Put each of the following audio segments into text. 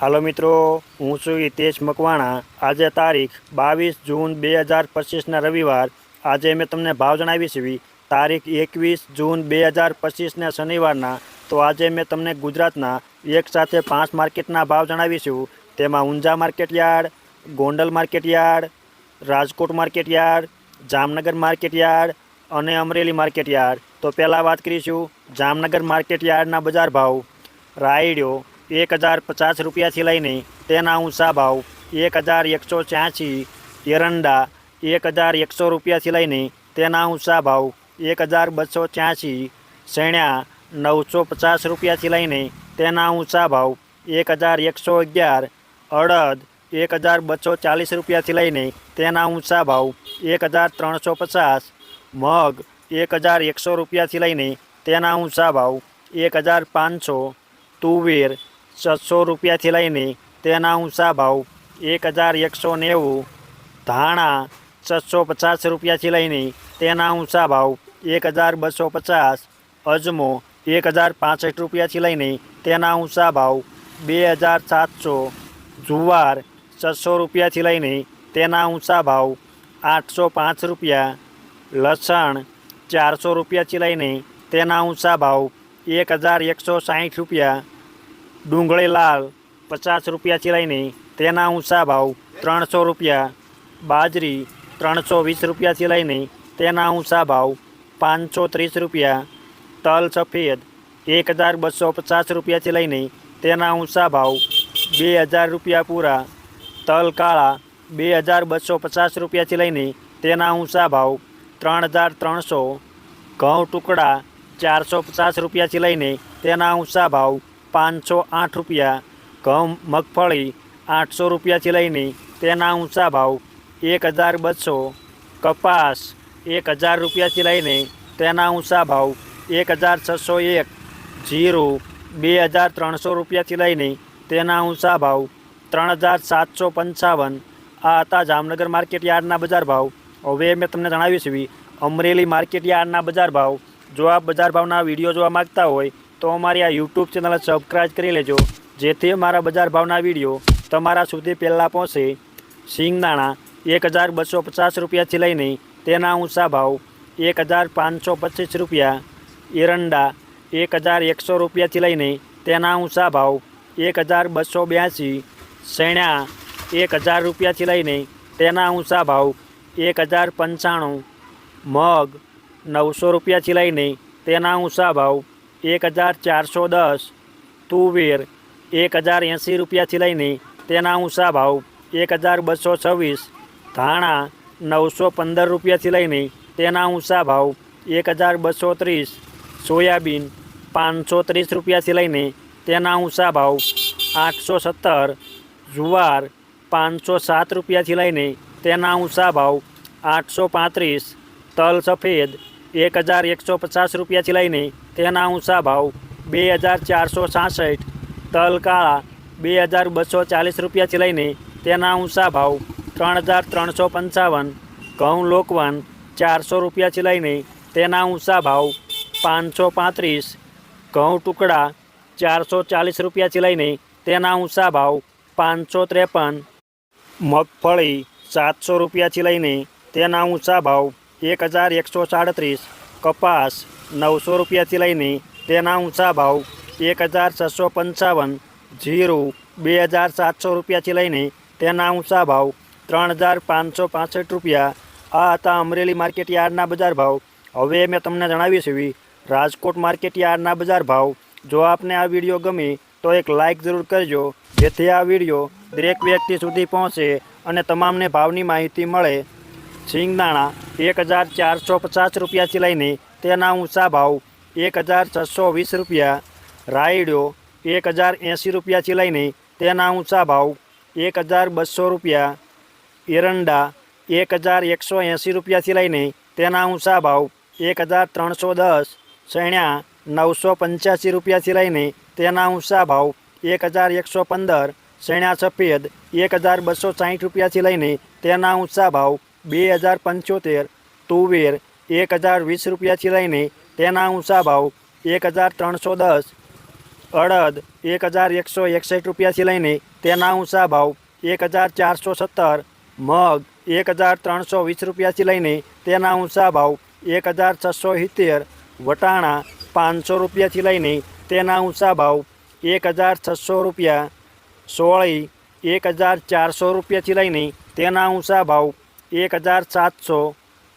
હાલો મિત્રો, હું છું હિતેશ મકવાણા. આજે તારીખ બાવીસ જૂન બે હજાર પચીસના રવિવાર. આજે મેં તમને ભાવ જણાવી એવી તારીખ એકવીસ જૂન બે હજાર પચીસના શનિવારના. તો આજે મેં તમને ગુજરાતના એક સાથે પાંચ માર્કેટના ભાવ જણાવીશું તેમાં Unjha market yard, Gondal market yard, Rajkot market yard, Jamnagar market yard અને અમરેલી માર્કેટ યાર્ડ. તો પહેલાં વાત કરીશું જામનગર માર્કેટ યાર્ડના બજાર ભાવ. રાયડ્યો એક હજાર પચાસ રૂપિયાથી લઈને તેના ઊંચા ભાવ એક હજાર એકસો છ્યાસી, એરંડા એક હજાર એકસો રૂપિયાથી લઈને તેના ઊંચા ભાવ એક હજાર બસો છ્યાસી, શેણ્યા નવસો પચાસ રૂપિયાથી લઈને તેના ઊંચા ભાવ એક હજાર એકસો અગિયાર, અડદ એક હજાર બસો ચાલીસ રૂપિયાથી લઈને તેના ઊંચા ભાવ એક હજાર ત્રણસો પચાસ, મગ એક હજાર એકસો રૂપિયાથી લઈને તેના ઊંચા ભાવ એક હજાર પાંચસો, તુવેર છસો રૂપિયાથી લઈને તેના ઊંચા ભાવ એક હજાર એકસો નેવું, ધાણા છસો પચાસ રૂપિયાથી લઈને તેના ઊંચા ભાવ એક હજાર બસો પચાસ, અજમો એક હજાર પાસઠ રૂપિયાથી લઈને તેના ઊંચા ભાવ બે હજાર સાતસો, જુવાર છસો રૂપિયાથી લઈને તેના ઊંચા ભાવ આઠસો પાંચ રૂપિયા, લસણ ચારસો રૂપિયાથી લઈને તેના ઊંચા ભાવ એક હજાર એકસો સાહીઠ રૂપિયા ડુંગળી લાલ, પચાસ રૂપિયા લઈને તેના ઊંચા ભાવ ત્રણસો રૂપિયા, બાજરી ત્રણસો વીસ રૂપિયા લઈને તેના ઊંચા ભાવ પાંચસો ત્રીસ રૂપિયા, તલ સફેદ એક હજાર બસો પચાસ રૂપિયાથી લઈને તેના ઊંચા ભાવ બે હજાર રૂપિયા પૂરા, તલ કાળા બે હજાર બસો પચાસ રૂપિયાથી લઈને તેના ઊંચા ભાવ ત્રણ હજાર ત્રણસો, ઘઉં ટુકડા ચારસો પચાસ રૂપિયાથી લઈને તેના ઊંચા ભાવ પાંચસો આઠ રૂપિયા. ઘઉં, મગફળી આઠસો રૂપિયાથી લઈને તેના ઊંચા ભાવ એક હજાર બસો. કપાસ એક હજાર રૂપિયાથી લઈને તેના ઊંચા ભાવ એક હજાર છસો એક. જીરું બે હજાર ત્રણસો રૂપિયાથી લઈને તેના ઊંચા ભાવ ત્રણ હજાર સાતસો પંચાવન. આ હતા જામનગર માર્કેટ યાર્ડના બજાર ભાવ. હવે મેં તમને જણાવ્યું છે અમરેલી માર્કેટ યાર્ડના બજાર ભાવ. જો આપ બજાર ભાવના વીડિયો જોવા માગતા હોય તો અમારી આ યુટ્યુબ ચેનલ સબસ્ક્રાઈબ કરી લેજો. જેથી અમારા બજાર ભાવના વીડિયો તમારા સુધી પહેલાં પહોંચે. સિંગદાણા એક હજાર બસો પચાસ રૂપિયાથી લઈને તેના ઊંચા ભાવ એક હજાર પાંચસો પચીસ રૂપિયા. એરંડા એક હજાર એકસો રૂપિયાથી લઈને તેના ઊંચા ભાવ એક હજાર બસો બ્યાસી. શેણા એક હજાર રૂપિયાથી લઈને તેના ઊંચા ભાવ એક હજાર પંચાણું. મગ નવસો રૂપિયાથી લઈને તેના ઊંચા ભાવ એક હજાર ચારસો દસ. તુવેર, એક હજાર એંસી રૂપિયાથી લઈને તેના ઊંચા ભાવ, એક હજાર બસો છવ્વીસ. ધાણા, નવસો પંદર રૂપિયાથી લઈને તેના ઊંચા ભાવ, એક હજાર બસો ત્રીસ. સોયાબીન, પાંચસો ત્રીસ રૂપિયાથી લઈને તેના ઊંચા ભાવ, આઠસો સત્તર. જુવાર, પાંચસો સાત રૂપિયાથી લઈને તેના ઊંચા ભાવ, આઠસો પાંત્રીસ. તલ સફેદ એક હજાર એકસો પચાસ રૂપિયાથી લઈને તેના ઊંચા ભાવ બે હજાર ચારસો છાસઠ તલ કાળા બે હજાર બસો ચાલીસ રૂપિયાથી લઈને તેના ઊંચા ભાવ ત્રણ હજાર ત્રણસો પંચાવન, ઘઉં લોકવન ચારસો રૂપિયાથી લઈને તેના ઊંચા ભાવ પાંચસો પાંત્રીસ, ઘઉં ટુકડા ચારસો ચાલીસ રૂપિયાથી લઈને તેના ઊંચા ભાવ પાંચસો ત્રેપન, મગફળી સાતસો રૂપિયાથી લઈને તેના ઊંચા ભાવ એક હજાર એકસો સાડત્રીસ, કપાસ નવસો રૂપિયાથી લઈને તેના ઊંચા ભાવ એક હજાર છસો પંચાવન, જીરું બે હજાર સાતસો રૂપિયાથી લઈને તેના ઊંચા ભાવ ત્રણ હજાર પાંચસો પાસઠ રૂપિયા. આ હતા અમરેલી માર્કેટ યાર્ડના બજાર ભાવ. હવે મેં તમને જણાવી છે રાજકોટ માર્કેટ યાર્ડના બજાર ભાવ. જો આપને આ વીડિયો ગમે તો એક લાઇક જરૂર કરજો, જેથી આ વીડિયો દરેક વ્યક્તિ સુધી પહોંચે અને તમામને ભાવની માહિતી મળે. સિંગદાણા એક હજાર ચારસો પચાસ રૂપિયાથી લઈને તેના ઊંચા ભાવ એક હજાર છસો વીસ રૂપિયા, રાયડો એક હજાર એંસી રૂપિયાથી લઈને તેના ઊંચા ભાવ એક હજાર બસો રૂપિયા, એરંડા એક હજાર એકસો એંસી રૂપિયાથી લઈને તેના ઊંચા ભાવ એક હજાર ત્રણસો દસ, શેણ્યા નવસો પંચ્યાસી રૂપિયાથી લઈને તેના ઊંચા ભાવ એક હજાર એકસો પંદર, શેણ્યા સફેદ એક હજાર બસો સાહીઠ રૂપિયાથી લઈને તેના ઊંચા ભાવ બે હજાર પંચોતેર, તુવેર એક હજાર વીસ રૂપિયાથી લઈને તેના ઊંચા ભાવ એક હજાર ત્રણસો દસ, અડદ એક હજાર એકસો એકસઠ રૂપિયાથી લઈને તેના ઊંચા ભાવ એક હજાર ચારસો સત્તર, મગ એક હજાર ત્રણસો વીસ રૂપિયાથી લઈને તેના ઊંચા ભાવ એક હજાર છસો સિત્તેર, વટાણા પાંચસો રૂપિયાથી લઈને તેના ઊંચા ભાવ એક હજાર છસો રૂપિયા, સોળી એક હજાર ચારસો રૂપિયાથી લઈને તેના ઊંચા ભાવ એક હજાર સાતસો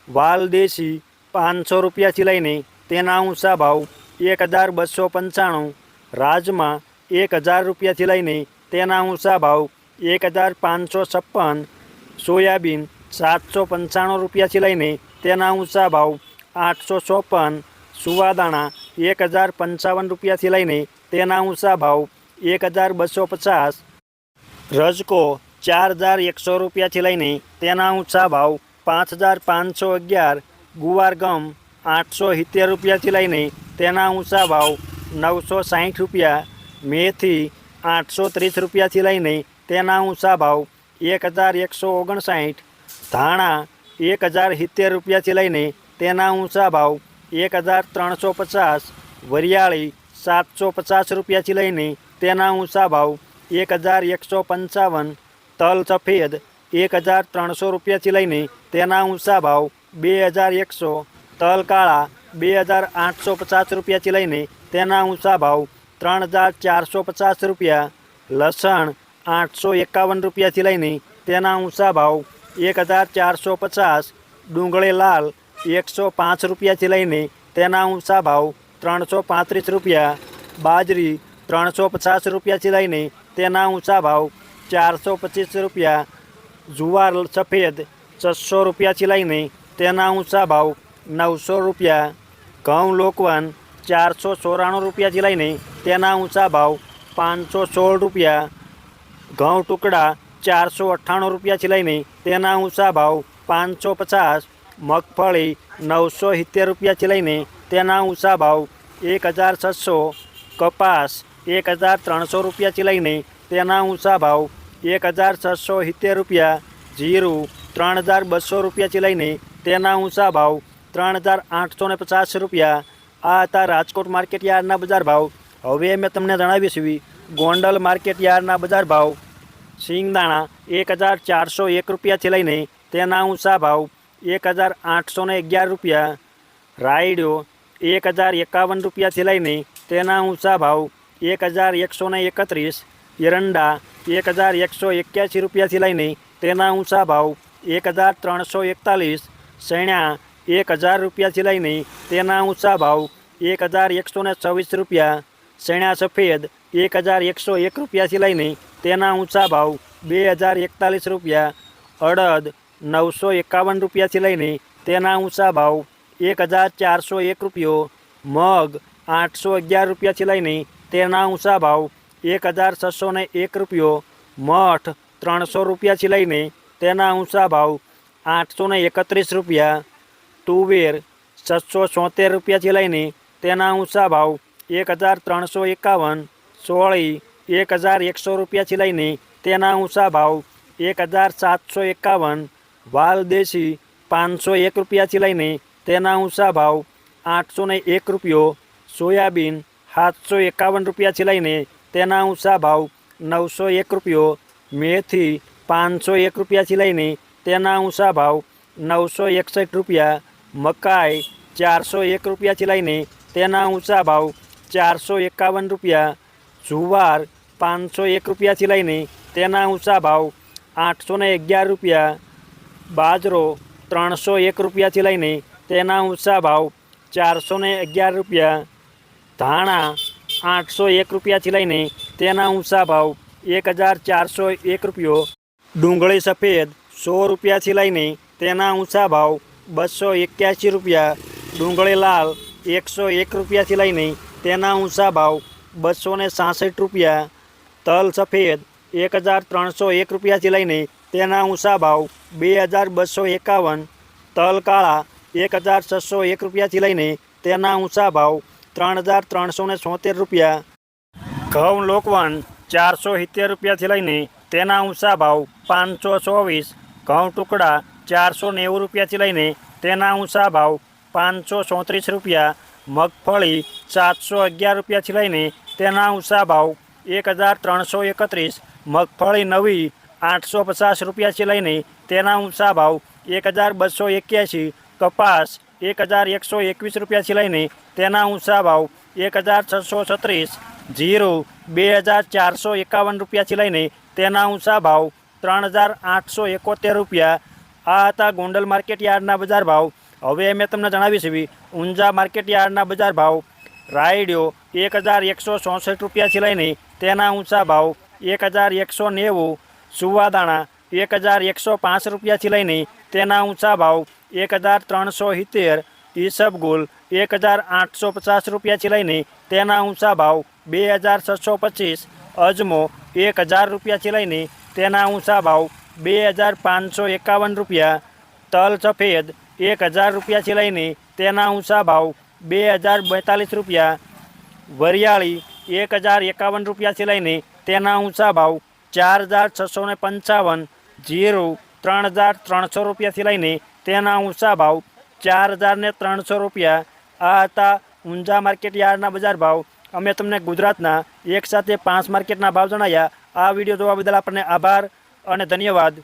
વાલ દેશી પાંચસો રૂપિયાથી લઈને તેના ઊંચા ભાવ એક હજાર બસો પંચાણું, રાજમાં એક હજાર રૂપિયાથી લઈને તેના ઊંચા ભાવ એક હજાર પાંચસો છપ્પન, સોયાબીન સાતસો પંચાણું રૂપિયાથી લઈને તેના ઊંચા ભાવ આઠસો ચોપન, સુવાદાણા એક હજાર પંચાવન રૂપિયાથી લઈને તેના ઊંચા ભાવ એક હજાર બસો પચાસ, રજકો ચાર હજાર એકસો રૂપિયાથી લઈને તેના ઊંચા ભાવ પાંચ હજાર પાંચસો અગિયાર, ગુવાર ગમ આઠસો સિત્તેર રૂપિયાથી લઈને તેના ઊંચા ભાવ નવસો સાહીઠ રૂપિયા, મેથી આઠસો ત્રીસ રૂપિયાથી લઈને તેના ઊંચા ભાવ એક હજાર એકસો ઓગણસાઠ ધાણા એક હજાર સિત્તેર રૂપિયાથી લઈને તેના ઊંચા ભાવ એક હજાર ત્રણસો પચાસ, વરિયાળી સાતસો પચાસ રૂપિયાથી લઈને તેના ઊંચા ભાવ એક હજાર એકસો પંચાવન તલ સફેદ એક હજાર ત્રણસો રૂપિયાથી લઈને તેના ઊંચા ભાવ બે હજાર એકસો, તલ કાળા બે હજાર આઠસો પચાસ રૂપિયાથી લઈને તેના ઊંચા ભાવ ત્રણ હજાર ચારસો પચાસ રૂપિયા, લસણ આઠસો એકાવન રૂપિયાથી લઈને તેના ઊંચા ભાવ એક હજાર ચારસો પચાસ, ડુંગળી લાલ એકસો પાંચ રૂપિયાથી લઈને તેના ઊંચા ભાવ ત્રણસો પાંત્રીસ રૂપિયા, બાજરી ત્રણસો પચાસ રૂપિયાથી લઈને તેના ઊંચા ભાવ ચારસો પચીસ રૂપિયા. જુવાર સફેદ છસો રૂપિયાથી લઈને તેના ઊંચા ભાવ નવસો રૂપિયા. ઘઉં લોકવન ચારસો ચોરાણું રૂપિયાથી લઈને તેના ઊંચા ભાવ પાંચસો સોળ રૂપિયા. ઘઉં ટુકડા ચારસો અઠ્ઠાણું રૂપિયાથી લઈને તેના ઊંચા ભાવ પાંચસો પચાસ. મગફળી નવસો સિત્તેર રૂપિયાથી લઈને તેના ઊંચા ભાવ એક હજાર છસો. કપાસ એક હજાર ત્રણસો રૂપિયાથી લઈને તેના ઊંચા ભાવ એક હજાર છસો સિત્તેર રૂપિયા, જીરું ત્રણ હજાર બસો રૂપિયાથી લઈને તેના ઊંચા ભાવ ત્રણ હજાર આઠસો ને પચાસ રૂપિયા. આ હતા રાજકોટ માર્કેટ યાર્ડના બજાર ભાવ. હવે મેં તમને જણાવીશ એવી ગોંડલ માર્કેટ યાર્ડના બજાર ભાવ. સિંગદાણા એક હજાર ચારસો એક રૂપિયાથી લઈને તેના ઊંચા ભાવ એક હજાર આઠસો ને અગિયાર રૂપિયા. રાયડો એક હજાર એકાવન રૂપિયાથી લઈને તેના ઊંચા ભાવ એક હજાર એકસો ને એકત્રીસ. એરંડા એક હજાર એકસો એક્યાસી રૂપિયાથી લઈને તેના ઊંચા ભાવ એક હજાર ત્રણસો એકતાલીસ સૈણા એક હજાર રૂપિયાથી લઈને તેના ઊંચા ભાવ એક હજાર એકસો ને છવ્વીસ રૂપિયા સૈણા સફેદ એક હજાર એકસો એક રૂપિયાથી લઈને તેના ઊંચા ભાવ બે હજાર એકતાલીસ રૂપિયા, અડદ નવસો એકાવન રૂપિયાથી લઈને તેના ઊંચા ભાવ એક હજાર ચારસો એક રૂપિયો, મગ આઠસો અગિયાર રૂપિયાથી લઈને તેના ઊંચા ભાવ એક હજાર છસો ને એક રૂપિયો, મઠ ત્રણસો રૂપિયાથી લઈને તેના ઊંચા ભાવ આઠસો ને એકત્રીસ રૂપિયા, તુવેર છસો છોતેર રૂપિયાથી લઈને તેના ઊંચા ભાવ એક હજાર ત્રણસો એકાવન, સોળી એક હજાર એકસો રૂપિયાથી લઈને તેના ઊંચા ભાવ એક હજાર સાતસો એકાવન વાલ દેશી પાંચસો એક રૂપિયાથી લઈને તેના ઊંચા ભાવ આઠસો એક રૂપિયો, સોયાબીન સાતસો એકાવન રૂપિયાથી લઈને તેના ઊંચા ભાવ નવસો એક રૂપિયો, મેથી પાંચસો એક રૂપિયાથી લઈને તેના ઊંચા ભાવ નવસો એકસઠ રૂપિયા, મકાઈ ચારસો એક રૂપિયાથી લઈને તેના ઊંચા ભાવ ચારસો એકાવન રૂપિયા, જુવાર પાંચસો એક રૂપિયાથી લઈને તેના ઊંચા ભાવ આઠસો ને અગિયાર રૂપિયા, બાજરો ત્રણસો એક રૂપિયાથી લઈને તેના ઊંચા ભાવ ચારસો અગિયાર રૂપિયા, ધાણા આઠસો એક રૂપિયાથી લઈને તેના ઊંચા ભાવ એક હજાર ચારસો એક રૂપિયો. ડુંગળી સફેદ સો રૂપિયાથી લઈને તેના ઊંચા ભાવ બસો એક્યાસી રૂપિયા. ડુંગળી લાલ એકસો એક રૂપિયાથી લઈને તેના ઊંચા ભાવ બસો ને સાસઠ રૂપિયા. તલ સફેદ એક હજાર ત્રણસો એક રૂપિયાથી લઈને તેના ઊંચા ભાવ બે હજાર બસો એકાવન. તલ કાળા એક હજાર છસો એક રૂપિયાથી લઈને તેના ઊંચા ભાવ ત્રણ હજાર ત્રણસો ને સોતેર રૂપિયા. ઘઉં લોકવન ચારસો સિત્તેર રૂપિયાથી લઈને તેના ઊંચા ભાવ પાંચસો ચોવીસ. ઘઉં ટુકડા ચારસો નેવું રૂપિયાથી લઈને તેના ઊંચા ભાવ પાંચસો ચોત્રીસ રૂપિયા. મગફળી સાતસો અગિયાર રૂપિયાથી લઈને તેના ઊંચા ભાવ એક હજાર ત્રણસો એકત્રીસ. મગફળી નવી આઠસો પચાસ રૂપિયાથી લઈને તેના ઊંચા ભાવ એક હજાર બસો એક્યાસી. કપાસ એક હજાર એકસો એકવીસ રૂપિયાથી લઈને તેના ઊંચા ભાવ એક હજાર છસો છત્રીસ, જીરું બે હજાર ચારસો એકાવન રૂપિયાથી લઈને તેના ઊંચા ભાવ ત્રણ હજાર આઠસો એકોતેર રૂપિયા. આ હતા ગોંડલ માર્કેટ યાર્ડના બજાર ભાવ. હવે મેં તમને જણાવીશ એવી ઊંઝા માર્કેટ યાર્ડના બજાર ભાવ. રાયડિયો એક હજાર એકસો ચોસઠ રૂપિયાથી લઈને તેના ઊંચા ભાવ એક હજાર એકસો નેવું. સુવાદાણા એક હજાર એકસો પાંચ રૂપિયાથી લઈને તેના ઊંચા ભાવ એક હજાર ત્રણસો સિત્તેર ઈસબગુલ એક હજાર આઠસો પચાસ રૂપિયાથી લઈને તેના ઊંચા ભાવ બે હજાર છસો પચીસ, અજમો એક હજાર રૂપિયાથી લઈને તેના ઊંચા ભાવ બે હજાર પાંચસો એકાવન રૂપિયા, તલ સફેદ એક હજાર રૂપિયાથી લઈને તેના ઊંચા ભાવ બે હજાર બેતાલીસ રૂપિયા, વરિયાળી એક હજાર એકાવન રૂપિયાથી લઈને તેના ઊંચા ભાવ ચાર હજાર છસો ને પંચાવન જીરું ત્રણ હજાર ત્રણસો રૂપિયાથી લઈને તેના ઊંચા ભાવ ચાર હજાર ને ત્રણસો રૂપિયા. આ હતા ઊંઝા માર્કેટ યાર્ડના બજાર ભાવ. અમે તમને ગુજરાતના એક સાથે પાંચ માર્કેટના ભાવ જણાવ્યા આ વીડિયો જોવા બદલ આપણને આભાર અને ધન્યવાદ.